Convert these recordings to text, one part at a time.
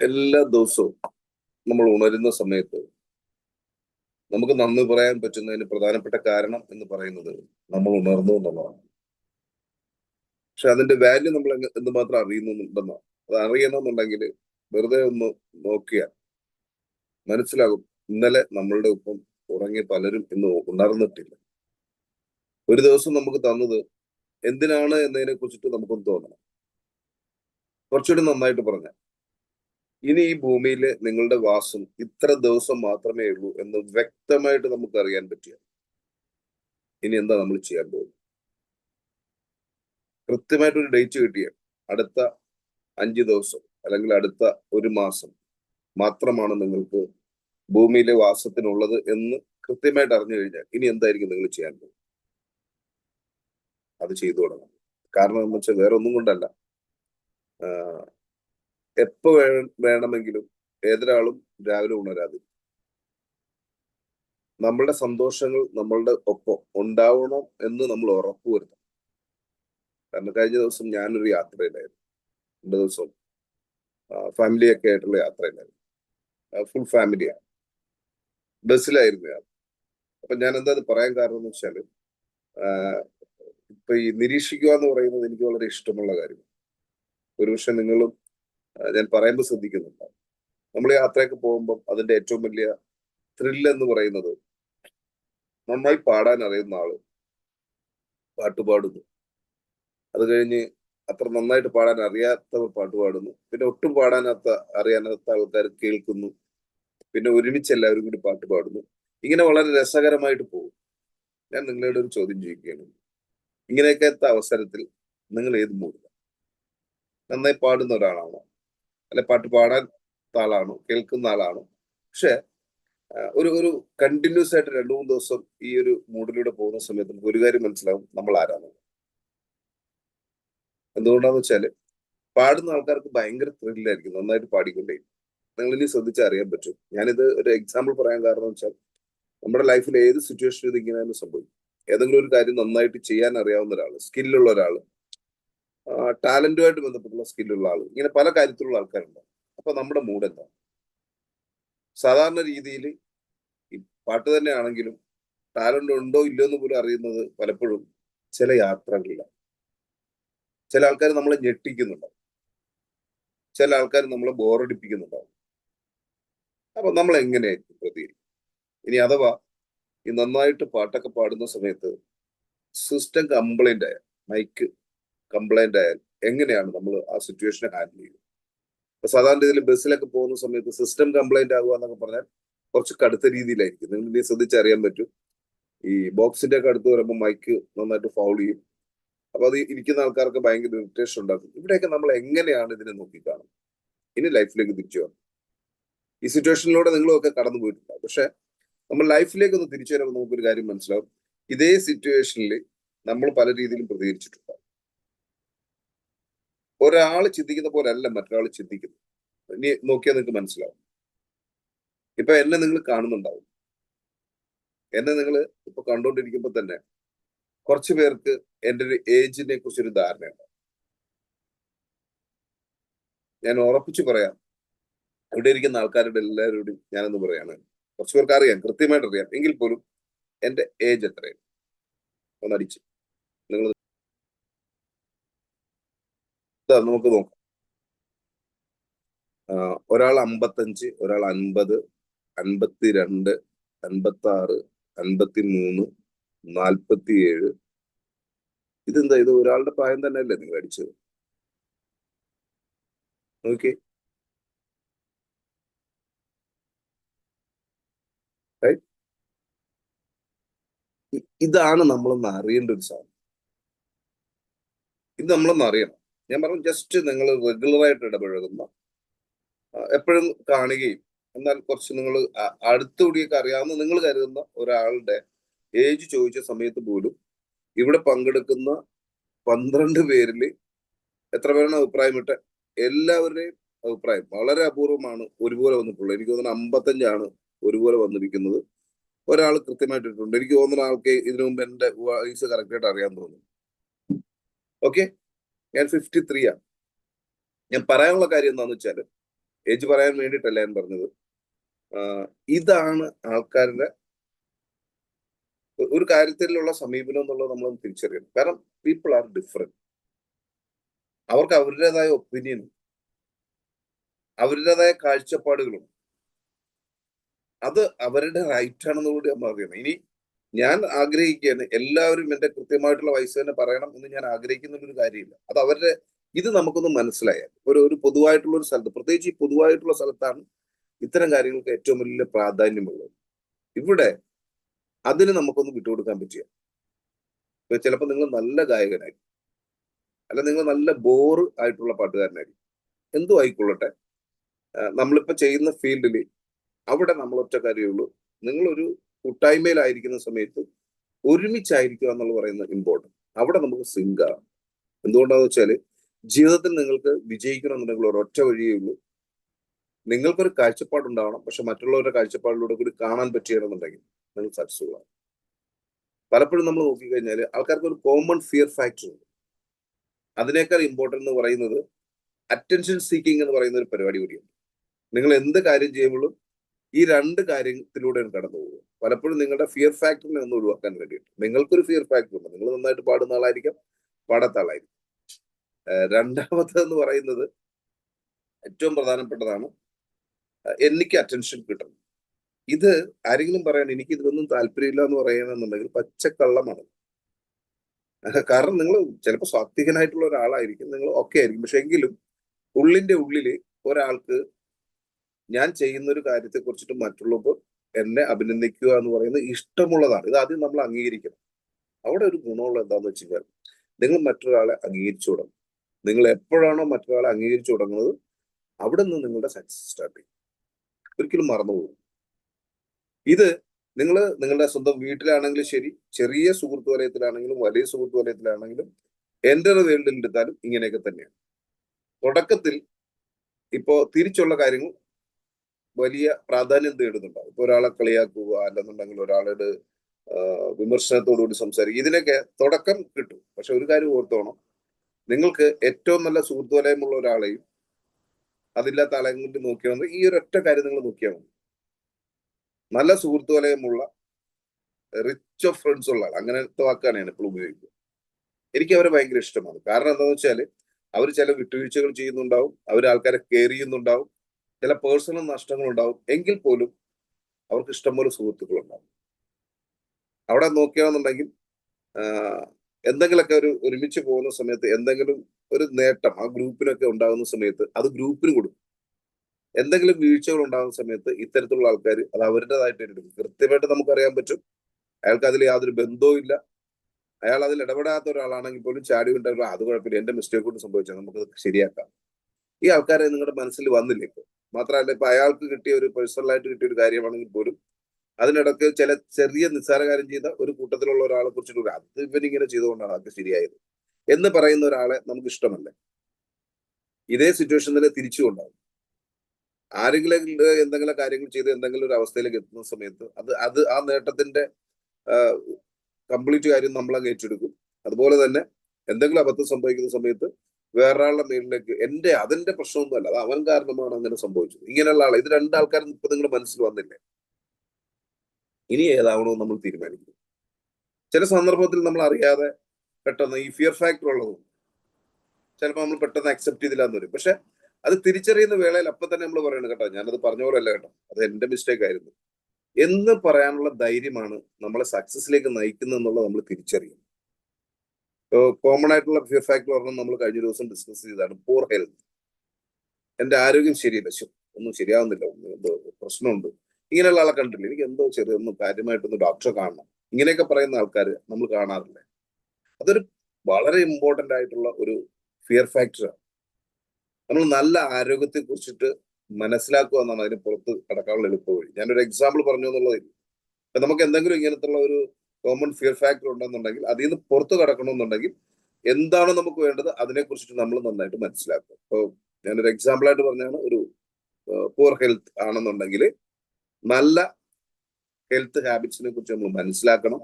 എല്ലാ ദിവസവും നമ്മൾ ഉണരുന്ന സമയത്ത് നമുക്ക് നന്ദി പറയാൻ പറ്റുന്നതിന് പ്രധാനപ്പെട്ട കാരണം എന്ന് പറയുന്നത് നമ്മൾ ഉണർന്നു എന്നുള്ളതാണ്. പക്ഷെ അതിന്റെ വാല്യൂ നമ്മൾ എന്ന് മാത്രം അറിയുന്നുണ്ടെന്നാണ്. അത് അറിയണമെന്നുണ്ടെങ്കിൽ വെറുതെ ഒന്ന് നോക്കിയാൽ മനസ്സിലാകും. ഇന്നലെ നമ്മളുടെ ഒപ്പം ഉറങ്ങിയ പലരും ഇന്ന് ഉണർന്നിട്ടില്ല. ഒരു ദിവസം നമുക്ക് തന്നത് എന്തിനാണ് എന്നതിനെ കുറിച്ചിട്ട് നമുക്കൊന്ന് തോന്നണം. കുറച്ചുകൂടി നന്നായിട്ട് പറഞ്ഞാൽ ഇനി ഈ ഭൂമിയിൽ നിങ്ങളുടെ വാസം ഇത്ര ദിവസം മാത്രമേ ഉള്ളൂ എന്ന് വ്യക്തമായിട്ട് നമുക്ക് അറിയാൻ പറ്റിയ ഇനി എന്താ നമ്മൾ ചെയ്യാൻ പോകുന്നത്? കൃത്യമായിട്ടൊരു ഡേറ്റ് കിട്ടിയ അടുത്ത അഞ്ച് ദിവസം അല്ലെങ്കിൽ അടുത്ത ഒരു മാസം മാത്രമാണ് നിങ്ങൾക്ക് ഭൂമിയിലെ വാസത്തിനുള്ളത് എന്ന് കൃത്യമായിട്ട് അറിഞ്ഞു കഴിഞ്ഞാൽ ഇനി എന്തായിരിക്കും നിങ്ങൾ ചെയ്യാൻ പോകുന്നത്? അത് ചെയ്തു തുടങ്ങണം. കാരണം എന്ന് വെച്ചാൽ വേറെ ഒന്നും കൊണ്ടല്ല. എപ്പോ വേണമെങ്കിലും ഏതൊരാളും രാവിലെ ഉണരാതെ. നമ്മളുടെ സന്തോഷങ്ങൾ നമ്മളുടെ ഒപ്പം ഉണ്ടാവണം എന്ന് നമ്മൾ ഉറപ്പുവരുത്തണം കാരണം കഴിഞ്ഞ ദിവസം ഞാനൊരു യാത്രയിലായിരുന്നു. രണ്ടു ദിവസം ഫാമിലിയൊക്കെ ആയിട്ടുള്ള യാത്രയിലായിരുന്നു. ഫുൾ ഫാമിലിയാണ് ബസ്സിലായിരുന്നു യാത്ര അപ്പൊ ഞാൻ എന്താ പറയാൻ കാരണം എന്ന് വെച്ചാൽ ആഹ് ഇപ്പൊ ഈ നിരീക്ഷിക്കുക എന്ന് പറയുന്നത് എനിക്ക് വളരെ ഇഷ്ടമുള്ള കാര്യമാണ്. ഒരുപക്ഷെ നിങ്ങളും ഞാൻ പറയുമ്പോൾ ശ്രദ്ധിക്കുന്നുണ്ടാവും നമ്മൾ യാത്രയൊക്കെ പോകുമ്പോൾ അതിന്റെ ഏറ്റവും വലിയ ത്രില്ല് എന്ന് പറയുന്നത് നന്നായി പാടാൻ അറിയുന്ന ആൾ പാട്ട് പാടുന്നു. അത് കഴിഞ്ഞ് അത്ര നന്നായിട്ട് പാടാൻ അറിയാത്തവർ പാട്ട് പാടുന്നു. പിന്നെ ഒട്ടും പാടാനാത്ത അറിയാനാത്ത ആൾക്കാർ കേൾക്കുന്നു. പിന്നെ ഒരുമിച്ച് എല്ലാവരും കൂടി പാട്ട് പാടുന്നു. ഇങ്ങനെ വളരെ രസകരമായിട്ട് പോകും. ഞാൻ നിങ്ങളോട് ഒരു ചോദ്യം ചോദിക്കുകയാണ്. ഇങ്ങനെയൊക്കെ അവസരത്തിൽ നിങ്ങൾ ഏത് മൂടുക നന്നായി പാടുന്ന ഒരാളാണോ? അല്ലെ പാട്ട് പാടാൻ ആളാണോ കേൾക്കുന്ന ആളാണോ പക്ഷെ ഒരു ഒരു കണ്ടിന്യൂസ് ആയിട്ട് രണ്ടു മൂന്ന് ദിവസം ഈ ഒരു മൂഡിലൂടെ പോകുന്ന സമയത്ത് നമുക്ക് ഒരു കാര്യം മനസ്സിലാവും നമ്മൾ ആരാണ്? എന്തുകൊണ്ടാന്ന് വെച്ചാൽ പാടുന്ന ആൾക്കാർക്ക് ഭയങ്കര ത്രില്ലായിരിക്കും നന്നായിട്ട് പാടിക്കൊണ്ടേ. നിങ്ങൾ ഇനി ശ്രദ്ധിച്ചാൽ അറിയാൻ പറ്റും. ഞാനിത് ഒരു എക്സാമ്പിൾ പറയാൻ കാരണം വെച്ചാൽ നമ്മുടെ ലൈഫിൽ ഏത് സിറ്റുവേഷനിൽ ഇത് ഇങ്ങനെ സംഭവിക്കും. ഏതെങ്കിലും ഒരു കാര്യം നന്നായിട്ട് ചെയ്യാൻ അറിയാവുന്ന ഒരാൾ സ്കില്ലുള്ള ഒരാൾ ടാലന്റുമായിട്ട് ബന്ധപ്പെട്ടുള്ള സ്കില്ലുള്ള ആൾ ഇങ്ങനെ പല കാര്യത്തിലുള്ള ആൾക്കാരുണ്ട്. അപ്പൊ നമ്മുടെ മൂഡ് എന്താ സാധാരണ രീതിയിൽ പാട്ട് തന്നെ ആണെങ്കിലും ടാലന്റ് ഉണ്ടോ ഇല്ലയോ എന്ന് പോലും അറിയുന്നത് പലപ്പോഴും ചില യാത്രകളിലാണ്. ചില ആൾക്കാർ നമ്മളെ ഞെട്ടിക്കുന്നുണ്ടാവും. ചില ആൾക്കാർ നമ്മളെ ബോറടിപ്പിക്കുന്നുണ്ടാവും. അപ്പൊ നമ്മൾ എങ്ങനെയായിരിക്കും പ്രതികരിക്കും ഇനി അഥവാ ഈ നന്നായിട്ട് പാട്ടൊക്കെ പാടുന്ന സമയത്ത് സിസ്റ്റം കംപ്ലൈന്റ് ആയ മൈക്ക് കംപ്ലൈന്റ് ആയാൽ എങ്ങനെയാണ് നമ്മൾ ആ സിറ്റുവേഷനെ ഹാൻഡിൽ ചെയ്യുന്നത് ഇപ്പൊ സാധാരണ രീതിയിൽ ബസ്സിലൊക്കെ പോകുന്ന സമയത്ത് സിസ്റ്റം കംപ്ലൈന്റ് ആകുക എന്നൊക്കെ പറഞ്ഞാൽ കുറച്ച് കടുത്ത രീതിയിലായിരിക്കും. നിങ്ങൾ ഇനി ശ്രദ്ധിച്ചറിയാൻ പറ്റും. ഈ ബോക്സിന്റെ ഒക്കെ അടുത്ത് വരുമ്പോൾ മൈക്ക് നന്നായിട്ട് ഫൗൾ ചെയ്യും. അപ്പൊ അത് ഇരിക്കുന്ന ആൾക്കാർക്ക് ഭയങ്കര ഇറിറ്റേഷൻ ഉണ്ടാക്കും. ഇവിടെയൊക്കെ നമ്മൾ എങ്ങനെയാണ് ഇതിനെ നോക്കിക്കാണുന്നത് ഇനി ലൈഫിലേക്ക് തിരിച്ചു വരണം. ഈ സിറ്റുവേഷനിലൂടെ നിങ്ങളൊക്കെ കടന്നു പോയിട്ടുണ്ടാവും പക്ഷെ നമ്മൾ ലൈഫിലേക്ക് ഒന്ന് തിരിച്ചു വരുമ്പോൾ നമുക്കൊരു കാര്യം മനസ്സിലാവും. ഇതേ സിറ്റുവേഷനിൽ നമ്മൾ പല രീതിയിലും പ്രതികരിച്ചിട്ടുണ്ടാവും ഒരാൾ ചിന്തിക്കുന്ന പോലെ അല്ല മറ്റൊരാൾ ചിന്തിക്കുന്നത്. ഇനി നോക്കിയാൽ നിങ്ങൾക്ക് മനസ്സിലാവും. ഇപ്പൊ എന്നെ നിങ്ങൾ കാണുന്നുണ്ടാവും. എന്നെ നിങ്ങൾ ഇപ്പൊ കണ്ടുകൊണ്ടിരിക്കുമ്പോൾ തന്നെ കുറച്ച് പേർക്ക് എന്റെ ഒരു ഏജിനെ കുറിച്ച് ഒരു ധാരണയുണ്ട്. ഞാൻ ഉറപ്പിച്ചു പറയാം. ഇവിടെ ഇരിക്കുന്ന ആൾക്കാരുടെ എല്ലാവരോടും ഞാനൊന്ന് പറയാണ്. കുറച്ച് പേർക്ക് അറിയാം കൃത്യമായിട്ട് അറിയാം എങ്കിൽ പോലും എന്റെ ഏജ് എത്രയാണ്? ഒന്നടിച്ച് നിങ്ങൾ ഇതാ നമുക്ക് നോക്കാം. ഒരാൾ അമ്പത്തഞ്ച് ഒരാൾ അൻപത് അൻപത്തി രണ്ട് അൻപത്തി ആറ് അൻപത്തി മൂന്ന് നാൽപ്പത്തി ഏഴ് ഇതെന്താ ഇത് ഒരാളുടെ പ്രായം തന്നെ അല്ലേ നിങ്ങൾ അടിച്ചത്? നോക്കി ഇതാണ് നമ്മളൊന്ന് അറിയേണ്ട ഒരു സാധനം. ഇത് നമ്മളൊന്ന് അറിയണം. ഞാൻ പറഞ്ഞു ജസ്റ്റ് നിങ്ങൾ റെഗുലറായിട്ട് ഇടപഴകുന്ന എപ്പോഴും കാണുകയും എന്നാൽ കുറച്ച് നിങ്ങൾ അടുത്തുകൂടിയൊക്കെ അറിയാവുന്ന നിങ്ങൾ കരുതുന്ന ഒരാളുടെ ഏജ് ചോദിച്ച സമയത്ത് പോലും ഇവിടെ പങ്കെടുക്കുന്ന പന്ത്രണ്ട് പേരിൽ എത്ര പേരാണ് അഭിപ്രായം ഇട്ട്? എല്ലാവരുടെയും അഭിപ്രായം വളരെ അപൂർവമാണ് ഒരുപോലെ വന്നിട്ടുള്ളത്. എനിക്ക് തോന്നുന്നു അമ്പത്തഞ്ചാണ് ഒരുപോലെ വന്നിരിക്കുന്നത്. ഒരാൾ കൃത്യമായിട്ട് ഇട്ടിട്ടുണ്ട്. എനിക്ക് തോന്നുന്ന ആൾക്ക് ഇതിനു മുമ്പ് എന്റെ വയസ്സ് കറക്റ്റായിട്ട് അറിയാൻ തോന്നുന്നു. ഓക്കെ? ഞാൻ ഫിഫ്റ്റി ത്രീ ആണ് ഞാൻ പറയാനുള്ള കാര്യം എന്താണെന്ന് വെച്ചാൽ ഏജ് പറയാൻ വേണ്ടിയിട്ടല്ല ഞാൻ പറഞ്ഞത്. ഇതാണ് ആൾക്കാരുടെ ഒരു കാര്യത്തിലുള്ള സമീപനം എന്നുള്ളത് നമ്മൾ തിരിച്ചറിയണം. കാരണം പീപ്പിൾ ആർ ഡിഫറെന്റ് അവർക്ക് അവരുടേതായ ഒപ്പീനിയനും അവരുടേതായ കാഴ്ചപ്പാടുകളും അത് അവരുടെ റൈറ്റ് ആണെന്നുകൂടി നമ്മൾ അറിയണം. ഇനി ഞാൻ ആഗ്രഹിക്കുകയാണ് എല്ലാവരും എന്റെ കൃത്യമായിട്ടുള്ള വയസ്സ് തന്നെ പറയണം എന്ന് ഞാൻ ആഗ്രഹിക്കുന്ന ഒരു കാര്യമില്ല. അത് അവരുടെ ഇത് നമുക്കൊന്ന് മനസ്സിലായാൽ ഒരു ഒരു പൊതുവായിട്ടുള്ള ഒരു സ്ഥലത്ത് പ്രത്യേകിച്ച് ഈ പൊതുവായിട്ടുള്ള സ്ഥലത്താണ് ഇത്തരം കാര്യങ്ങൾക്ക് ഏറ്റവും വലിയ പ്രാധാന്യമുള്ളത്. ഇവിടെ അതിന് നമുക്കൊന്ന് വിട്ടുകൊടുക്കാൻ പറ്റിയ ചിലപ്പോൾ നിങ്ങൾ നല്ല ഗായകനായിരിക്കും അല്ല നിങ്ങൾ നല്ല ബോറ് ആയിട്ടുള്ള പാട്ടുകാരനായിരിക്കും എന്തു ആയിക്കൊള്ളട്ടെ. നമ്മളിപ്പോ ചെയ്യുന്ന ഫീൽഡിൽ അവിടെ നമ്മൾ ഒറ്റ കാര്യമുള്ളൂ നിങ്ങളൊരു കൂട്ടായ്മയിലായിരിക്കുന്ന സമയത്ത് ഒരുമിച്ചായിരിക്കുക എന്നുള്ള പറയുന്ന ഇമ്പോർട്ടന്റ് അവിടെ നമുക്ക് സിങ്ക് ആവാം എന്തുകൊണ്ടാന്ന് വെച്ചാൽ ജീവിതത്തിൽ നിങ്ങൾക്ക് വിജയിക്കണം എന്നുണ്ടെങ്കിൽ ഒരൊറ്റ വഴിയേ ഉള്ളൂ. നിങ്ങൾക്കൊരു കാഴ്ചപ്പാടുണ്ടാവണം പക്ഷെ മറ്റുള്ളവരുടെ കാഴ്ചപ്പാടിലൂടെ കൂടി കാണാൻ പറ്റിയെന്നുണ്ടെങ്കിൽ നിങ്ങൾ സക്സസ്ഫുൾ ആവും പലപ്പോഴും നമ്മൾ നോക്കിക്കഴിഞ്ഞാൽ ആൾക്കാർക്ക് ഒരു കോമൺ ഫിയർ ഫാക്ടർ ഉണ്ട്. അതിനേക്കാൾ ഇമ്പോർട്ടന്റ് എന്ന് പറയുന്നത് അറ്റൻഷൻ സീക്കിംഗ് എന്ന് പറയുന്ന ഒരു പരിപാടി കൂടിയുണ്ട്. നിങ്ങൾ എന്ത് കാര്യം ചെയ്യുമ്പോഴും ഈ രണ്ട് കാര്യത്തിലൂടെയാണ് കടന്നു പോകുന്നത്. പലപ്പോഴും നിങ്ങളുടെ ഫിയർ ഫാക്ടറിനെ ഒന്ന് ഒഴിവാക്കാൻ വേണ്ടിയിട്ട്. നിങ്ങൾക്കൊരു ഫിയർ ഫാക്ടർ ഉണ്ട്. നിങ്ങൾ നന്നായിട്ട് പാടുന്ന ആളായിരിക്കാം പാടാത്ത ആളായിരിക്കും. രണ്ടാമത്തെ രണ്ടാമത്തേന്ന് പറയുന്നത് ഏറ്റവും പ്രധാനപ്പെട്ടതാണ് എനിക്ക് അറ്റൻഷൻ കിട്ടണം. ഇത് ആരെങ്കിലും പറയാൻ എനിക്ക് ഇതിലൊന്നും താല്പര്യമില്ല എന്ന് പറയണമെന്നുണ്ടെങ്കിൽ പച്ചക്കള്ളമാണ്. കാരണം നിങ്ങൾ ചിലപ്പോൾ സ്വാത്വികനായിട്ടുള്ള ഒരാളായിരിക്കും നിങ്ങൾ ഒക്കെ ആയിരിക്കും. പക്ഷെ എങ്കിലും ഉള്ളിന്റെ ഉള്ളിൽ ഒരാൾക്ക് ഞാൻ ചെയ്യുന്ന ഒരു കാര്യത്തെ കുറിച്ചിട്ട് മറ്റുള്ളവർ എന്നെ അഭിനന്ദിക്കുക എന്ന് പറയുന്നത് ഇഷ്ടമുള്ളതാണ്. ഇത് ആദ്യം നമ്മൾ അംഗീകരിക്കണം. അവിടെ ഒരു ഗുണമുള്ള എന്താന്ന് വെച്ച് കഴിഞ്ഞാൽ നിങ്ങൾ മറ്റൊരാളെ അംഗീകരിച്ചു തുടങ്ങും. നിങ്ങൾ എപ്പോഴാണോ മറ്റൊരാളെ അംഗീകരിച്ചു തുടങ്ങുന്നത് അവിടെ നിന്ന് നിങ്ങളുടെ സക്സസ് സ്റ്റാർട്ട് ചെയ്യും. ഒരിക്കലും മറന്നുപോകും. ഇത് നിങ്ങൾ നിങ്ങളുടെ സ്വന്തം വീട്ടിലാണെങ്കിലും ശരി ചെറിയ സുഹൃത്ത് വലയത്തിലാണെങ്കിലും വലിയ സുഹൃത്ത് വലയത്തിലാണെങ്കിലും എന്റെ വേൾഡിൽ എടുത്താലും ഇങ്ങനെയൊക്കെ തന്നെയാണ്. തുടക്കത്തിൽ ഇപ്പോൾ തിരിച്ചുള്ള കാര്യങ്ങൾ വലിയ പ്രാധാന്യം തേടുന്നുണ്ടാവും ഇപ്പൊ ഒരാളെ കളിയാക്കുക അല്ലെന്നുണ്ടെങ്കിൽ ഒരാളോട് വിമർശനത്തോടുകൂടി സംസാരിക്കുക. ഇതിനൊക്കെ തുടക്കം കിട്ടും. പക്ഷെ ഒരു കാര്യം ഓർത്തോണം. നിങ്ങൾക്ക് ഏറ്റവും നല്ല സുഹൃത്തുവലയമുള്ള ഒരാളെയും അതില്ലാത്ത ആളെയും കൊണ്ട് നോക്കിയാൽ മതി. ഈ ഒരു ഒറ്റ കാര്യം നിങ്ങൾ നോക്കിയാൽ മതി. നല്ല സുഹൃത്തുവലയമുള്ള റിച്ച് ഓഫ് ഫ്രണ്ട്സ് ഉള്ള ആൾ അങ്ങനത്തെ വാക്കാണ് ഞാൻ ഇപ്പോൾ ഉപയോഗിക്കുക. എനിക്ക് അവരെ ഭയങ്കര ഇഷ്ടമാണ്. കാരണം എന്താണെന്ന് വെച്ചാൽ അവർ ചില വിട്ടുവീഴ്ചകൾ ചെയ്യുന്നുണ്ടാവും. അവർ ആൾക്കാരെ കെയർ ചെയ്യുന്നുണ്ടാവും. ചില പേഴ്സണൽ നഷ്ടങ്ങൾ ഉണ്ടാവും എങ്കിൽ പോലും അവർക്ക് ഇഷ്ടംപോലെ സുഹൃത്തുക്കൾ ഉണ്ടാവും അവിടെ നോക്കുകയാണെന്നുണ്ടെങ്കിൽ എന്തെങ്കിലുമൊക്കെ ഒരു ഒരുമിച്ച് പോകുന്ന സമയത്ത് എന്തെങ്കിലും ഒരു നേട്ടം ആ ഗ്രൂപ്പിനൊക്കെ ഉണ്ടാകുന്ന സമയത്ത് അത് ഗ്രൂപ്പിന് കൊടുക്കും. എന്തെങ്കിലും വീഴ്ചകൾ ഉണ്ടാകുന്ന സമയത്ത് ഇത്തരത്തിലുള്ള ആൾക്കാർ അത് അവരുടേതായിട്ട് എടുക്കും കൃത്യമായിട്ട് നമുക്കറിയാൻ പറ്റും. അയാൾക്ക് അതിൽ യാതൊരു ബന്ധവും ഇല്ല. അയാൾ അതിൽ ഇടപെടാത്ത ഒരാളാണെങ്കിൽ പോലും ചാടി ഉണ്ടാകും അത് കുഴപ്പമില്ല എന്റെ മിസ്റ്റേക്ക് കൊണ്ട് സംഭവിച്ചാൽ നമുക്ക് ശരിയാക്കാം. ഈ ആൾക്കാരെ നിങ്ങളുടെ മനസ്സിൽ വന്നില്ല ഇപ്പൊ മാത്രമല്ല ഇപ്പൊ അയാൾക്ക് കിട്ടിയ ഒരു പേഴ്സണലായിട്ട് കിട്ടിയ ഒരു കാര്യമാണെങ്കിൽ പോലും അതിനിടക്ക് ചില ചെറിയ നിസ്സാര കാര്യം ചെയ്ത ഒരു കൂട്ടത്തിലുള്ള ഒരാളെ കുറിച്ചിട്ട് അത് ഇവനിങ്ങനെ ചെയ്തുകൊണ്ടാണ് അതൊക്കെ ശരിയായത് എന്ന് പറയുന്ന ഒരാളെ നമുക്ക് ഇഷ്ടമല്ല. ഇതേ സിറ്റുവേഷനിൽ തിരിച്ചുകൊണ്ടാവും. ആരെങ്കിലും എന്തെങ്കിലും കാര്യങ്ങൾ ചെയ്ത് എന്തെങ്കിലും ഒരു അവസ്ഥയിലേക്ക് എത്തുന്ന സമയത്ത് അത് അത് ആ നേട്ടത്തിന്റെ കംപ്ലീറ്റ് കാര്യം നമ്മൾ അങ്ങ് ഏറ്റെടുക്കും. അതുപോലെ തന്നെ എന്തെങ്കിലും അബദ്ധം സംഭവിക്കുന്ന സമയത്ത് വേറൊരാളുടെ മേലിലേക്ക് എന്റെ അതിന്റെ പ്രശ്നമൊന്നുമല്ല. അത് അവൻ കാരണമാണ് അങ്ങനെ സംഭവിച്ചത്. ഇങ്ങനെയുള്ള ആളെ ഇത് രണ്ടാൾക്കാരും ഇപ്പൊ നിങ്ങളുടെ മനസ്സിൽ വന്നില്ലേ? ഇനി ഏതാവണോ നമ്മൾ തീരുമാനിക്കും. ചില സന്ദർഭത്തിൽ നമ്മൾ അറിയാതെ പെട്ടെന്ന് ഈ ഫിയർ ഫാക്ടർ ഉള്ളതും ചിലപ്പോൾ നമ്മൾ പെട്ടെന്ന് അക്സെപ്റ്റ് ചെയ്തില്ല എന്ന് വരും. പക്ഷെ അത് തിരിച്ചറിയുന്ന വേളയിൽ അപ്പൊ തന്നെ നമ്മൾ പറയണം കേട്ടോ. ഞാനത് പറഞ്ഞ പോലെ അല്ല കേട്ടോ. അത് എന്റെ മിസ്റ്റേക്ക് ആയിരുന്നു. എന്ന് പറയാനുള്ള ധൈര്യമാണ് നമ്മളെ സക്സസിലേക്ക് നയിക്കുന്നതെന്നുള്ളത് നമ്മൾ തിരിച്ചറിയും കോമൺ ആയിട്ടുള്ള ഫിയർ ഫാക്ടർ പറഞ്ഞാൽ നമ്മൾ കഴിഞ്ഞ ദിവസം ഡിസ്കസ് ചെയ്തതാണ് പൂർ ഹെൽത്ത് എന്റെ ആരോഗ്യം ശരിയല്ല. ഒന്നും ശരിയാവുന്നില്ല. എന്തോ പ്രശ്നമുണ്ട്. ഇങ്ങനെയുള്ള ആളെ കണ്ടില്ല എനിക്ക് എന്തോ ചെറിയൊന്ന് കാര്യമായിട്ടൊന്ന് ഡോക്ടറെ കാണണം. ഇങ്ങനെയൊക്കെ പറയുന്ന ആൾക്കാർ നമ്മൾ കാണാറില്ല. അതൊരു വളരെ ഇമ്പോർട്ടന്റ് ആയിട്ടുള്ള ഒരു ഫിയർ ഫാക്ടറാണ് നമ്മൾ നല്ല ആരോഗ്യത്തെ കുറിച്ചിട്ട് മനസ്സിലാക്കുക എന്നാണ് അതിന് പുറത്ത് കടക്കാനുള്ള എളുപ്പ വഴി ഞാനൊരു എക്സാമ്പിൾ പറഞ്ഞു എന്നുള്ളതായിരുന്നു നമുക്ക് എന്തെങ്കിലും ഇങ്ങനത്തുള്ള ഒരു കോമൺ ഫിയർ ഫാക്ടർ ഉണ്ടെന്നുണ്ടെങ്കിൽ അതിൽ നിന്ന് പുറത്തു കടക്കണമെന്നുണ്ടെങ്കിൽ എന്താണ് നമുക്ക് വേണ്ടത്? അതിനെ കുറിച്ചിട്ട് നമ്മൾ നന്നായിട്ട് മനസ്സിലാക്കുക. ഇപ്പോൾ ഞാനൊരു എക്സാമ്പിൾ ആയിട്ട് പറഞ്ഞാണ് ഒരു പൂർ ഹെൽത്ത് ആണെന്നുണ്ടെങ്കിൽ നല്ല ഹെൽത്ത് ഹാബിറ്റ്സിനെ കുറിച്ച് നമ്മൾ മനസ്സിലാക്കണം.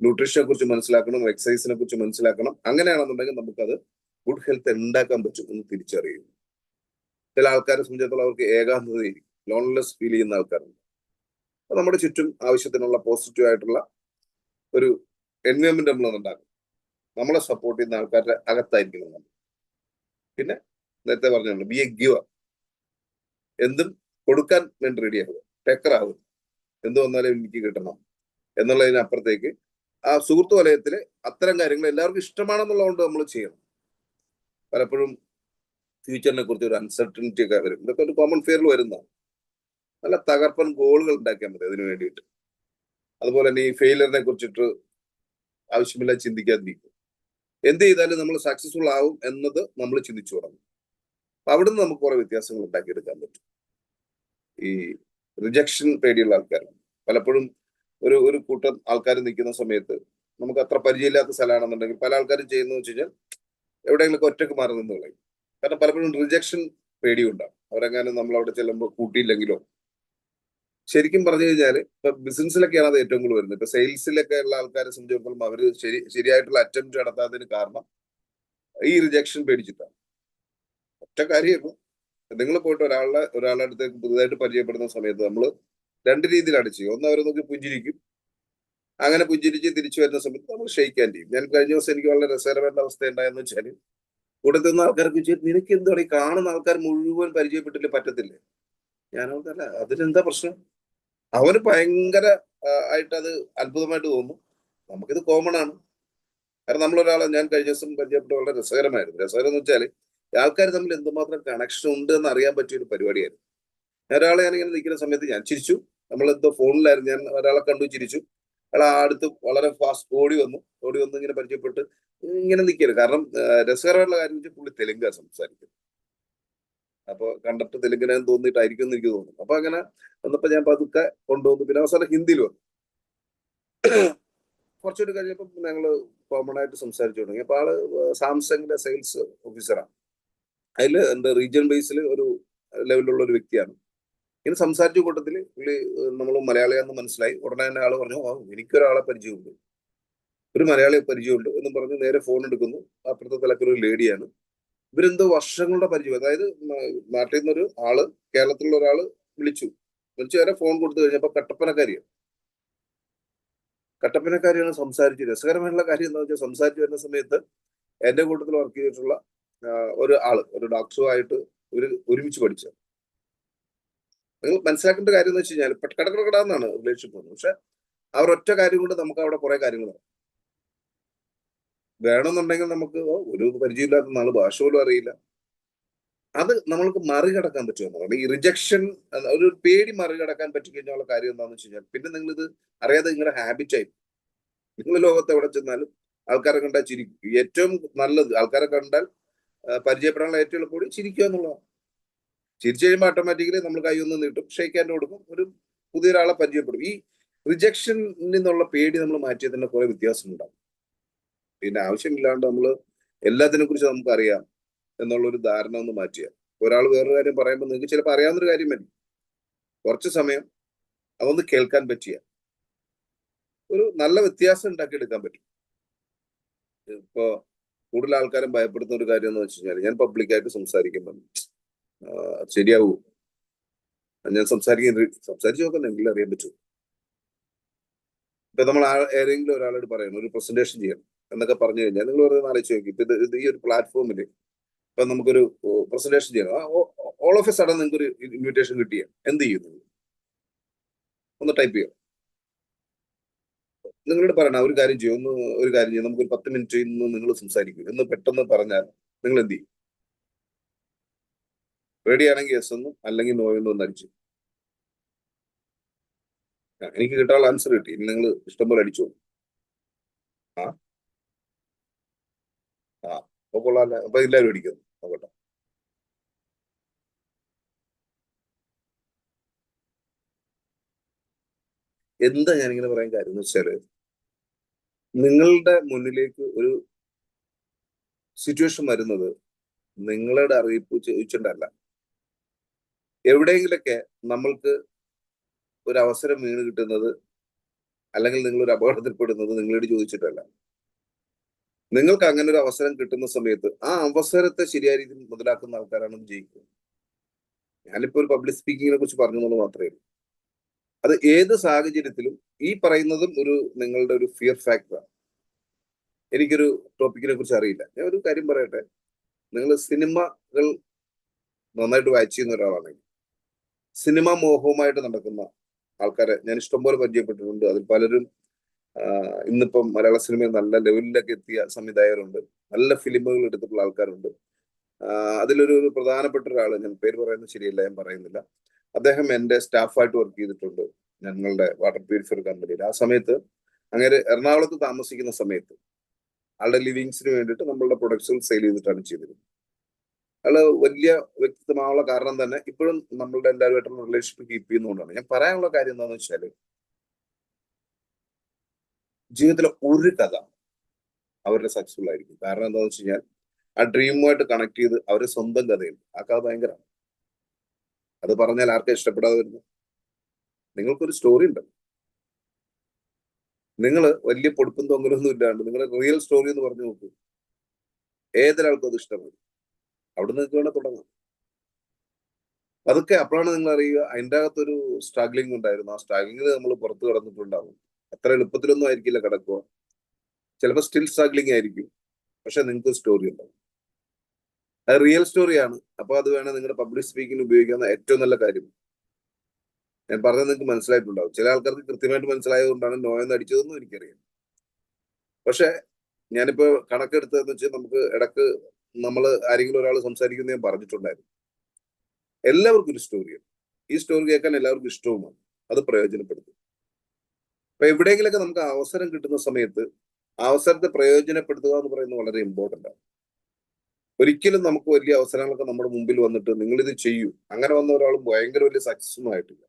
ന്യൂട്രീഷനെ കുറിച്ച് മനസ്സിലാക്കണം. എക്സസൈസിനെ കുറിച്ച് മനസ്സിലാക്കണം. അങ്ങനെയാണെന്നുണ്ടെങ്കിൽ നമുക്കത് ഗുഡ് ഹെൽത്ത് ഉണ്ടാക്കാൻ പറ്റും എന്ന് തിരിച്ചറിയും ചില ആൾക്കാരെ സംബന്ധിച്ചിടത്തോളം അവർക്ക് ഏകാന്തതയായിരിക്കും. ലോൺലെസ് ഫീൽ ചെയ്യുന്ന ആൾക്കാരുണ്ട്. നമ്മുടെ ചുറ്റും ആവശ്യത്തിനുള്ള പോസിറ്റീവ് ആയിട്ടുള്ള ഒരു എൻവയോൺമെന്റ് നമ്മൾ ഉണ്ടാക്കും നമ്മളെ സപ്പോർട്ട് ചെയ്യുന്ന ആൾക്കാരുടെ അകത്തായിരിക്കണം നമ്മൾ. പിന്നെ നേരത്തെ പറഞ്ഞല്ലോ ബി എ ഗിവർ എന്തും കൊടുക്കാൻ വേണ്ടി റെഡിയാകുക ടേക്കറാവുക എന്ത് വന്നാലും എനിക്ക് കിട്ടണം എന്നുള്ളതിനപ്പുറത്തേക്ക് ആ സുഹൃത്തു വലയത്തിൽ അത്തരം കാര്യങ്ങൾ എല്ലാവർക്കും ഇഷ്ടമാണെന്നുള്ളതുകൊണ്ട് നമ്മൾ ചെയ്യണം. പലപ്പോഴും ഫ്യൂച്ചറിനെ കുറിച്ച് ഒരു അൺസർട്ടനിറ്റി ഒക്കെ വരും. ഇതൊക്കെ ഒരു കോമൺ ഫെയറിൽ വരുന്നതാണ്. നല്ല തകർപ്പൻ ഗോളുകൾ ഉണ്ടാക്കിയാൽ മതി അതിനു വേണ്ടിയിട്ട്. അതുപോലെ തന്നെ ഈ ഫെയിലറിനെ കുറിച്ചിട്ട് ആവശ്യമില്ല ചിന്തിക്കാതിരിക്കും എന്ത് ചെയ്താലും നമ്മൾ സക്സസ്ഫുൾ ആവും എന്നത് നമ്മൾ ചിന്തിച്ചു തുടങ്ങും. അപ്പൊ അവിടെ നിന്ന് നമുക്ക് കുറെ വ്യത്യാസങ്ങൾ ഉണ്ടാക്കിയെടുക്കാൻ പറ്റും. ഈ റിജക്ഷൻ പേടിയുള്ള ആൾക്കാരാണ് പലപ്പോഴും ഒരു ഒരു കൂട്ടം ആൾക്കാർ നിൽക്കുന്ന സമയത്ത് നമുക്ക് അത്ര പരിചയമില്ലാത്ത സ്ഥലമാണെന്നുണ്ടെങ്കിൽ പല ആൾക്കാരും ചെയ്യുന്നത് വെച്ച് കഴിഞ്ഞാൽ എവിടെയെങ്കിലും ഒറ്റയ്ക്ക് മാറി നിന്ന് കളയും. കാരണം പലപ്പോഴും റിജക്ഷൻ പേടിയുണ്ടാവും. അവരെങ്ങാനും നമ്മൾ അവിടെ ചെല്ലുമ്പോൾ കൂട്ടിയില്ലെങ്കിലോ ശരിക്കും പറഞ്ഞു കഴിഞ്ഞാൽ ഇപ്പൊ ബിസിനസ്സിലൊക്കെയാണ് അത് ഏറ്റവും കൂടുതൽ വരുന്നത്. ഇപ്പൊ സെയിൽസിലൊക്കെ ഉള്ള ആൾക്കാരെ സംബന്ധിച്ചിടത്തോളം അവർ ശരി ശരിയായിട്ടുള്ള അറ്റംപ്റ്റ് നടത്താത്തതിന് കാരണം ഈ റിജക്ഷൻ പേടിച്ചിട്ടാണ്. ഒറ്റ കാര്യമായിരുന്നു നിങ്ങൾ പോയിട്ട് ഒരാളുടെ ഒരാളുടെ അടുത്തേക്ക് പുതുതായിട്ട് പരിചയപ്പെടുന്ന സമയത്ത് നമ്മൾ രണ്ട് രീതിയിലാണ് ചെയ്യുക. ഒന്ന് അവരെ നോക്കി പുഞ്ചിരിക്കും. അങ്ങനെ പുഞ്ചിരിച്ച് തിരിച്ചു വരുന്ന സമയത്ത് നമ്മൾ ഷെയ്ക്കാൻ ചെയ്യും ഞാൻ കഴിഞ്ഞ ദിവസം എനിക്ക് വളരെ രസകരമായിട്ടുള്ള അവസ്ഥ ഉണ്ടായെന്ന് വെച്ചാൽ കൂടെ നിന്ന് ആൾക്കാർക്ക് നിനക്ക് എന്താണ് ഈ കാണുന്ന ആൾക്കാർ മുഴുവൻ പരിചയപ്പെട്ടില്ല പറ്റത്തില്ലേ? ഞാൻ അല്ല അതിനെന്താ പ്രശ്നം? അവന് ഭയങ്കര ആയിട്ട് അത് അത്ഭുതമായിട്ട് തോന്നും നമുക്കിത് കോമൺ ആണ്. കാരണം നമ്മളൊരാളെ ഞാൻ കഴിഞ്ഞ ദിവസം പരിചയപ്പെട്ട വളരെ രസകരമായിരുന്നു. രസകരം എന്ന് വെച്ചാൽ ആൾക്കാർ തമ്മിൽ എന്തുമാത്രം കണക്ഷൻ ഉണ്ട് എന്ന് അറിയാൻ പറ്റിയ ഒരു പരിപാടിയായിരുന്നു. ഞാൻ ഇങ്ങനെ നിൽക്കുന്ന സമയത്ത് ഞാൻ ചിരിച്ചു. നമ്മൾ എന്തോ ഫോണിലായിരുന്നു. ഞാൻ ഒരാളെ കണ്ടു ചിരിച്ചു. അയാൾ അടുത്ത് വളരെ ഫാസ്റ്റ് ഓടി വന്നു. ഓടി വന്ന് ഇങ്ങനെ പരിചയപ്പെട്ട് ഇങ്ങനെ നിൽക്കരുത് കാരണം രസകരമായിട്ടുള്ള കാര്യം വെച്ചാൽ പുള്ളി തെലുങ്കാ സംസാരിക്കുന്നത്. അപ്പൊ കണ്ടിട്ട് തെലുങ്കിനെന്ന് തോന്നിയിട്ടായിരിക്കും എന്ന് എനിക്ക് തോന്നുന്നു. അപ്പൊ അങ്ങനെ വന്നപ്പോ ഞാൻ പതുക്കെ കൊണ്ടുവന്നു. പിന്നെ അവസാനം ഹിന്ദിയിൽ വന്നു. കുറച്ചുകൂടി കഴിഞ്ഞപ്പോൾ ഞങ്ങൾ കോമൺ ആയിട്ട് സംസാരിച്ചു തുടങ്ങി. അപ്പൊ ആൾ സാംസങ്ങിന്റെ സെയിൽസ് ഓഫീസറാണ് അതിൽ എന്റെ റീജിയൻ ബേസിൽ ഒരു ലെവലിലുള്ള ഒരു വ്യക്തിയാണ്. ഇങ്ങനെ സംസാരിച്ച കൂട്ടത്തിൽ പുള്ളി നമ്മൾ മലയാളിയാണെന്ന് മനസ്സിലായി. ഉടനെ തന്നെ ആൾ പറഞ്ഞു ആ എനിക്കൊരാളെ പരിചയമുണ്ട്. ഒരു മലയാളിയെ പരിചയമുണ്ട് എന്നും പറഞ്ഞ് നേരെ ഫോൺ എടുക്കുന്നു. അപ്പുറത്തെ തലക്കൊരു ലേഡിയാണ് ഇവരെന്തോ വർഷങ്ങളുടെ പരിചയം. അതായത് നാട്ടിൽ നിന്നൊരു ആൾ കേരളത്തിലുള്ള ഒരാൾ വിളിച്ചു. വിളിച്ചു വരെ ഫോൺ കൊടുത്തു കഴിഞ്ഞപ്പോ കട്ടപ്പനക്കാരിയാണ് കട്ടപ്പനക്കാരിയാണ് സംസാരിച്ചു രസകരമായിട്ടുള്ള കാര്യം എന്താ വെച്ചാൽ സംസാരിച്ചു വരുന്ന സമയത്ത് എന്റെ കൂട്ടത്തിൽ വർക്ക് ചെയ്തിട്ടുള്ള ഒരു ആൾ ഒരു ഡോക്ടറുമായിട്ട് ഇവർ ഒരുമിച്ച് പഠിച്ച. നിങ്ങൾ മനസ്സിലാക്കേണ്ട കാര്യം എന്ന് വെച്ച് കഴിഞ്ഞാൽ കടക്കടക്കടാന്നാണ് റിലേഷൻഷിപ്പ് പോകുന്നത്. പക്ഷെ അവർ ഒറ്റ കാര്യം കൊണ്ട് നമുക്ക് അവിടെ കുറെ കാര്യങ്ങൾ വേണമെന്നുണ്ടെങ്കിൽ നമുക്ക് ഒരു പരിചയമില്ലാത്ത നാൾ ഭാഷ പോലും അറിയില്ല. അത് നമ്മൾക്ക് മറികടക്കാൻ പറ്റുമെന്നാണ് ഈ റിജക്ഷൻ ഒരു പേടി മറികടക്കാൻ പറ്റി കഴിഞ്ഞുള്ള കാര്യം എന്താണെന്ന് വെച്ച് കഴിഞ്ഞാൽ പിന്നെ നിങ്ങൾ ഇത് അറിയാതെ നിങ്ങളുടെ ഹാബിറ്റ് ആയി. നിങ്ങൾ ലോകത്ത് എവിടെ ചെന്നാലും ആൾക്കാരെ കണ്ടാൽ ചിരിക്കും. ഏറ്റവും നല്ലത് ആൾക്കാരെ കണ്ടാൽ പരിചയപ്പെടാനുള്ള ഏറ്റവും എളുപ്പം ചിരിക്കുക എന്നുള്ളതാണ്. ചിരിച്ചു കഴിയുമ്പോൾ ഓട്ടോമാറ്റിക്കലി നമ്മൾ കൈ ഒന്ന് നീട്ടും ഷെയ്ക്ക് ഹാൻഡ് കൊടുക്കും ഒരു പുതിയൊരാളെ പരിചയപ്പെടും. ഈ റിജക്ഷനിൽ നിന്നുള്ള പേടി നമ്മൾ മാറ്റിയതിന്റെ കുറെ വ്യത്യാസം പിന്നെ ആവശ്യമില്ലാണ്ട് നമ്മൾ എല്ലാത്തിനെ കുറിച്ച് നമുക്ക് അറിയാം എന്നുള്ള ഒരു ധാരണ ഒന്ന് മാറ്റിയ. ഒരാൾ വേറൊരു കാര്യം പറയുമ്പോൾ നിങ്ങൾക്ക് ചിലപ്പോൾ അറിയാവുന്നൊരു കാര്യം വരും. കുറച്ച് സമയം അതൊന്ന് കേൾക്കാൻ പറ്റിയ. ഒരു നല്ല വ്യത്യാസം ഉണ്ടാക്കിയെടുക്കാൻ പറ്റും. ഇപ്പോ കൂടുതൽ ആൾക്കാരും ഭയപ്പെടുന്ന ഒരു കാര്യം എന്ന് വെച്ച് കഴിഞ്ഞാൽ ഞാൻ പബ്ലിക്കായിട്ട് സംസാരിക്കുമ്പോൾ ശരിയാവൂ. ഞാൻ സംസാരിക്കും സംസാരിച്ചു എങ്കിലും അറിയാൻ പറ്റുമോ ഇപ്പൊ നമ്മൾ ആ- ഏതെങ്കിലും ഒരാളോട് പറയണം ഒരു പ്രസന്റേഷൻ ചെയ്യണം. എന്നൊക്കെ പറഞ്ഞു കഴിഞ്ഞാൽ നിങ്ങൾ പറയുന്ന ആലോചിച്ച് നോക്കി. ഇപ്പൊ ഇത് ഈ ഒരു പ്ലാറ്റ്ഫോമിൽ ഇപ്പൊ നമുക്കൊരു പ്രസന്റേഷൻ ചെയ്യണം ഓൾ ഓഫ് എ സഡൻ നിങ്ങൾക്ക് ഒരു ഇൻവിറ്റേഷൻ കിട്ടിയ. എന്ത് ചെയ്യും നിങ്ങൾ? ഒന്ന് ടൈപ്പ് ചെയ്യാം. നിങ്ങളോട് പറയണം ഒരു കാര്യം ചെയ്യും ഒന്ന് ഒരു കാര്യം ചെയ്യും. നമുക്കൊരു പത്ത് മിനിറ്റ് ഇന്ന് നിങ്ങൾ സംസാരിക്കും. എന്ന് പെട്ടെന്ന് പറഞ്ഞാൽ നിങ്ങൾ എന്ത് ചെയ്യും? റെഡി ആണെങ്കിൽ യെസ് എന്നും അല്ലെങ്കിൽ നോ എന്നും ഒന്ന് അടിച്ചു. എനിക്ക് കിട്ടാനുള്ള ആൻസർ കിട്ടി. നിങ്ങൾ ഇഷ്ടംപോലെ അടിച്ചു ആ ആ അപ്പൊ കൊള്ളാല്ല അപ്പൊ എല്ലാവരും അടിക്കുന്നു നോക്കട്ടെ. എന്താ ഞാനിങ്ങനെ പറയാൻ കാര്യം എന്ന് വെച്ചാൽ നിങ്ങളുടെ മുന്നിലേക്ക് ഒരു സിറ്റുവേഷൻ വരുന്നത് നിങ്ങളുടെ അറിയിപ്പ് ചോദിച്ചിട്ടല്ല. എവിടെയെങ്കിലൊക്കെ നമ്മൾക്ക് ഒരു അവസരം വീണ് കിട്ടുന്നത് അല്ലെങ്കിൽ നിങ്ങൾ ഒരു അപകടത്തിൽപ്പെടുന്നത് നിങ്ങളോട് ചോദിച്ചിട്ടല്ല. നിങ്ങൾക്ക് അങ്ങനെ ഒരു അവസരം കിട്ടുന്ന സമയത്ത് ആ അവസരത്തെ ശരിയായ രീതിയിൽ മുതലാക്കുന്ന ആൾക്കാരാണ് ജയിക്കുക. ഞാനിപ്പോ ഒരു പബ്ലിക് സ്പീക്കിങ്ങിനെ കുറിച്ച് പറഞ്ഞു എന്നുള്ളത് മാത്രമേ ഉള്ളൂ. അത് ഏത് സാഹചര്യത്തിലും ഈ പറയുന്നതും ഒരു നിങ്ങളുടെ ഒരു ഫിയർ ഫാക്ടറാണ് എനിക്കൊരു ടോപ്പിക്കിനെ കുറിച്ച് അറിയില്ല. ഞാൻ ഒരു കാര്യം പറയട്ടെ? നിങ്ങൾ സിനിമകൾ നന്നായിട്ട് വാച്ച് ചെയ്യുന്ന ഒരാളാണെങ്കിൽ സിനിമ മോഹവുമായിട്ട് നടക്കുന്ന ആൾക്കാരെ ഞാൻ ഇഷ്ടംപോലെ പരിചയപ്പെട്ടിട്ടുണ്ട്. അതിൽ പലരും ഇന്നിപ്പം മലയാള സിനിമയിൽ നല്ല ലെവലിലൊക്കെ എത്തിയ സംവിധായകരുണ്ട്. നല്ല ഫിലിമുകൾ എടുത്തിട്ടുള്ള ആൾക്കാരുണ്ട്. അതിലൊരു ഒരു പ്രധാനപ്പെട്ട ഒരാൾ ഞാൻ പേര് പറയുന്നത് ശരിയല്ല ഞാൻ പറയുന്നില്ല. അദ്ദേഹം എന്റെ സ്റ്റാഫായിട്ട് വർക്ക് ചെയ്തിട്ടുണ്ട്. ഞങ്ങളുടെ വാട്ടർ പ്യൂരിഫയർ കമ്പനിയിൽ. ആ സമയത്ത് അങ്ങനെ എറണാകുളത്ത് താമസിക്കുന്ന സമയത്ത് ആളുടെ ലിവിങ്സിന് വേണ്ടിയിട്ട് നമ്മളുടെ പ്രൊഡക്ട്സുകൾ സെയിൽ ചെയ്തിട്ടാണ് ചെയ്തിരുന്നത്. അയാൾ വലിയ വ്യക്തിത്വമായുള്ള കാരണം തന്നെ ഇപ്പോഴും നമ്മളുടെ എല്ലാവരുമായിട്ടുള്ള റിലേഷൻഷിപ്പ് കീപ്പ് ചെയ്യുന്നതുകൊണ്ടാണ്. ഞാൻ പറയാനുള്ള കാര്യം എന്താണെന്ന് വെച്ചാൽ ജീവിതത്തിലെ ഒരു കഥ അവരുടെ സക്സസ്ഫുൾ ആയിരിക്കും. കാരണം എന്താണെന്ന് വെച്ച് കഴിഞ്ഞാൽ ആ ഡ്രീമുമായിട്ട് കണക്ട് ചെയ്ത് അവരുടെ സ്വന്തം കഥയുണ്ട് ആ കഥ ഭയങ്കരമാണ്. അത് പറഞ്ഞാൽ ആർക്കും ഇഷ്ടപ്പെടാതെ വരുന്നു നിങ്ങൾക്കൊരു സ്റ്റോറി ഉണ്ടല്ലോ. നിങ്ങൾ വലിയ പൊടുപ്പും തൊങ്ങലൊന്നും ഇല്ലാണ്ട് നിങ്ങളുടെ റിയൽ സ്റ്റോറി എന്ന് പറഞ്ഞു നോക്കൂ. ഏതൊരാൾക്കും അത് ഇഷ്ടമാണ്. അവിടെ നിങ്ങൾക്ക് വേണേൽ തുടങ്ങാം. അതൊക്കെ അപ്പോഴാണ് നിങ്ങൾ അറിയുക അതിന്റെ അകത്തൊരു സ്ട്രഗ്ലിംഗ് ഉണ്ടായിരുന്നു. ആ സ്ട്രഗ്ലിംഗിൽ നമ്മൾ പുറത്ത് കടന്നിട്ടുണ്ടാവും. അത്ര എളുപ്പത്തിലൊന്നും ആയിരിക്കില്ല കിടക്കുക. ചിലപ്പോൾ സ്റ്റിൽ സ്ട്രഗ്ലിംഗ് ആയിരിക്കും. പക്ഷെ നിങ്ങൾക്ക് സ്റ്റോറി ഉണ്ടാവും. അത് റിയൽ സ്റ്റോറിയാണ് അപ്പൊ അത് വേണം നിങ്ങളുടെ പബ്ലിക് സ്പീക്കിംഗ് ഉപയോഗിക്കാവുന്ന ഏറ്റവും നല്ല കാര്യം. ഞാൻ പറഞ്ഞത് നിങ്ങൾക്ക് മനസ്സിലായിട്ടുണ്ടാവും. ചില ആൾക്കാർക്ക് കൃത്യമായിട്ട് മനസ്സിലായതുകൊണ്ടാണ് നോയെന്ന് അടിച്ചതെന്നും എനിക്കറിയാം. പക്ഷെ ഞാനിപ്പോ കണക്കെടുത്തതെന്ന് വെച്ചാൽ നമുക്ക് ഇടയ്ക്ക് നമ്മൾ ആരെങ്കിലും ഒരാൾ സംസാരിക്കുന്ന ഞാൻ പറഞ്ഞിട്ടുണ്ടായിരുന്നു. എല്ലാവർക്കും ഒരു സ്റ്റോറിയാണ് ഈ സ്റ്റോറി കേൾക്കാൻ എല്ലാവർക്കും ഇഷ്ടവുമാണ്. അത് പ്രയോജനപ്പെടുത്തും. അപ്പൊ എവിടെയെങ്കിലൊക്കെ നമുക്ക് അവസരം കിട്ടുന്ന സമയത്ത് അവസരത്തെ പ്രയോജനപ്പെടുത്തുക എന്ന് പറയുന്നത് വളരെ ഇമ്പോർട്ടന്റ് ആണ്. ഒരിക്കലും നമുക്ക് വലിയ അവസരങ്ങളൊക്കെ നമ്മുടെ മുമ്പിൽ വന്നിട്ട് നിങ്ങൾ ഇത് ചെയ്യൂ. അങ്ങനെ വന്ന ഒരാൾ ഭയങ്കര വലിയ സക്സസ് ഒന്നും ആയിട്ടില്ല.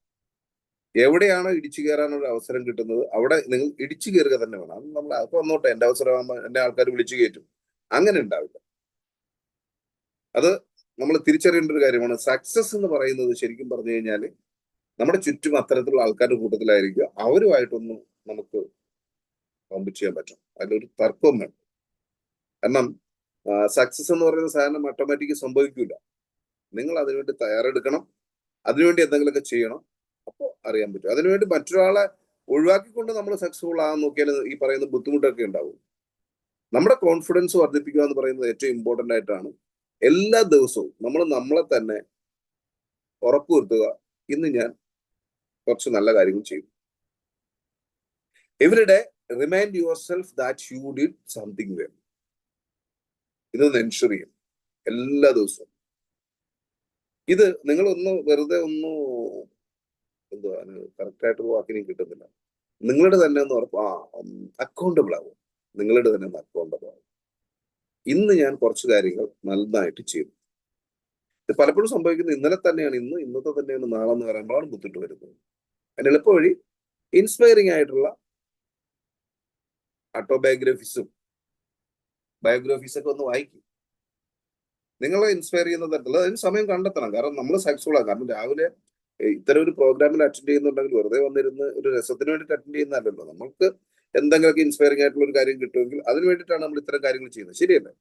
എവിടെയാണോ ഇടിച്ചു കയറാനൊരു അവസരം കിട്ടുന്നത് അവിടെ നിങ്ങൾ ഇടിച്ചു കയറുക തന്നെ വേണം. അത് നമ്മൾ അപ്പൊ വന്നോട്ടെ എന്റെ അവസരമാകുമ്പോൾ എന്റെ ആൾക്കാർ വിളിച്ചു കയറ്റും. അങ്ങനെ ഉണ്ടാവില്ല. അത് നമ്മൾ തിരിച്ചറിയേണ്ട ഒരു കാര്യമാണ്. സക്സസ് എന്ന് പറയുന്നത് ശരിക്കും പറഞ്ഞു കഴിഞ്ഞാൽ നമ്മുടെ ചുറ്റും അത്തരത്തിലുള്ള ആൾക്കാരുടെ കൂട്ടത്തിലായിരിക്കുക. അവരുമായിട്ടൊന്നും നമുക്ക് കോമ്പറ്റ് ചെയ്യാൻ പറ്റും. അതിലൊരു തർക്കവും വേണം കാരണം സക്സസ് എന്ന് പറയുന്ന സാധനം ഓട്ടോമാറ്റിക് സംഭവിക്കില്ല നിങ്ങൾ അതിനുവേണ്ടി തയ്യാറെടുക്കണം. അതിനുവേണ്ടി എന്തെങ്കിലുമൊക്കെ ചെയ്യണം. അപ്പോൾ അറിയാൻ പറ്റും. അതിനുവേണ്ടി മറ്റൊരാളെ ഒഴിവാക്കിക്കൊണ്ട് നമ്മൾ സക്സസ്ഫുൾ ആകാൻ നോക്കിയാൽ ഈ പറയുന്ന ബുദ്ധിമുട്ടൊക്കെ ഉണ്ടാവും. നമ്മുടെ കോൺഫിഡൻസ് വർദ്ധിപ്പിക്കുക എന്ന് പറയുന്നത് ഏറ്റവും ഇമ്പോർട്ടന്റ് ആയിട്ടാണ്. എല്ലാ ദിവസവും നമ്മൾ നമ്മളെ തന്നെ ഉറപ്പുവരുത്തുക. ഇന്ന് ഞാൻ കുറച്ച് നല്ല കാര്യങ്ങൾ ചെയ്യും. Everyday remind yourself that you did something well ഇത് എൻഷുർ ചെയ്യും എല്ലാ ദിവസവും. ഇത് നിങ്ങൾ ഒന്ന് വെറുതെ ഒന്ന് എന്തുവാ കറക്റ്റ് ആയിട്ടൊരു വാക്കിനും കിട്ടുന്നില്ല. നിങ്ങളുടെ തന്നെ ഒന്ന് ഉറപ്പ് ആ അക്കൗണ്ടബിൾ ആവും. നിങ്ങളുടെ തന്നെ ഒന്ന് അക്കൗണ്ടബിൾ ആവും. ഇന്ന് ഞാൻ കുറച്ച് കാര്യങ്ങൾ നന്നായിട്ട് ചെയ്തു. ഇത് പലപ്പോഴും സംഭവിക്കുന്നത് ഇന്നലെ തന്നെയാണ് ഇന്ന് ഇന്നത്തെ തന്നെയാണ് നാളെ എന്ന് പറയുമ്പോഴാണ് ബുദ്ധിമുട്ട് വരുന്നത്. അതിന് എളുപ്പ വഴി ഇൻസ്പയറിംഗ് ആയിട്ടുള്ള ഓട്ടോബയോഗ്രഫീസും ബയോഗ്രഫീസ് ഒക്കെ ഒന്ന് വായിക്കും. നിങ്ങളെ ഇൻസ്പയർ ചെയ്യുന്ന തരത്തിൽ അതിന് സമയം കണ്ടെത്തണം. കാരണം നമ്മൾ സക്സസ്ഫുൾ ആണ് കാരണം രാവിലെ ഇത്തരം ഒരു പ്രോഗ്രാമിൽ അറ്റൻഡ് ചെയ്യുന്നുണ്ടെങ്കിൽ വെറുതെ വന്നിരുന്ന് ഒരു രസത്തിന് വേണ്ടിയിട്ട് അറ്റൻഡ് ചെയ്യുന്നതല്ലല്ലോ. നമുക്ക് എന്തെങ്കിലുമൊക്കെ ഇൻസ്പയറിംഗ് ആയിട്ടുള്ള ഒരു കാര്യം കിട്ടുമെങ്കിൽ അതിന് വേണ്ടിയിട്ടാണ് നമ്മൾ ഇത്തരം കാര്യങ്ങൾ ചെയ്യുന്നത്. ശരിയല്ലേ?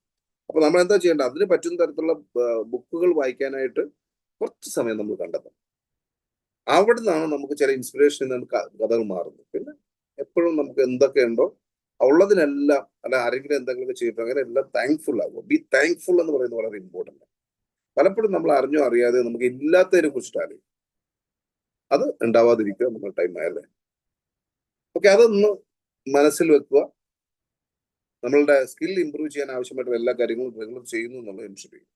അപ്പൊ നമ്മൾ എന്താ ചെയ്യേണ്ടത്? അതിന് പറ്റുന്ന തരത്തിലുള്ള ബുക്കുകൾ വായിക്കാനായിട്ട് കുറച്ച് സമയം നമ്മൾ കണ്ടെത്തണം. അവിടെ നിന്നാണ് നമുക്ക് ചില ഇൻസ്പിറേഷൻ കഥകൾ മാറുന്നത്. പിന്നെ എപ്പോഴും നമുക്ക് എന്തൊക്കെ ഉണ്ടോ ഉള്ളതിനെല്ലാം അല്ല ആരെങ്കിലും എന്തെങ്കിലും ചെയ്യുമ്പോൾ അങ്ങനെ എല്ലാം താങ്ക്ഫുൾ ആകുക ബി താങ്ക്ഫുൾ എന്ന് പറയുന്നത് വളരെ ഇമ്പോർട്ടന്റ് പലപ്പോഴും നമ്മൾ അറിഞ്ഞോ അറിയാതെ നമുക്ക് ഇല്ലാത്തതിനെ കുറിച്ചിട്ടാണ് അത് ഉണ്ടാവാതിരിക്കുക നമ്മൾ ടൈം ആയല്ലേ. ഓക്കെ അതൊന്ന് മനസ്സിൽ വെക്കുക. നമ്മളുടെ സ്കിൽ ഇമ്പ്രൂവ് ചെയ്യാൻ ആവശ്യമായിട്ടുള്ള എല്ലാ കാര്യങ്ങളും റെഗുലർ ചെയ്യുന്നു എന്നുള്ളത് എൻഷുർ ചെയ്യും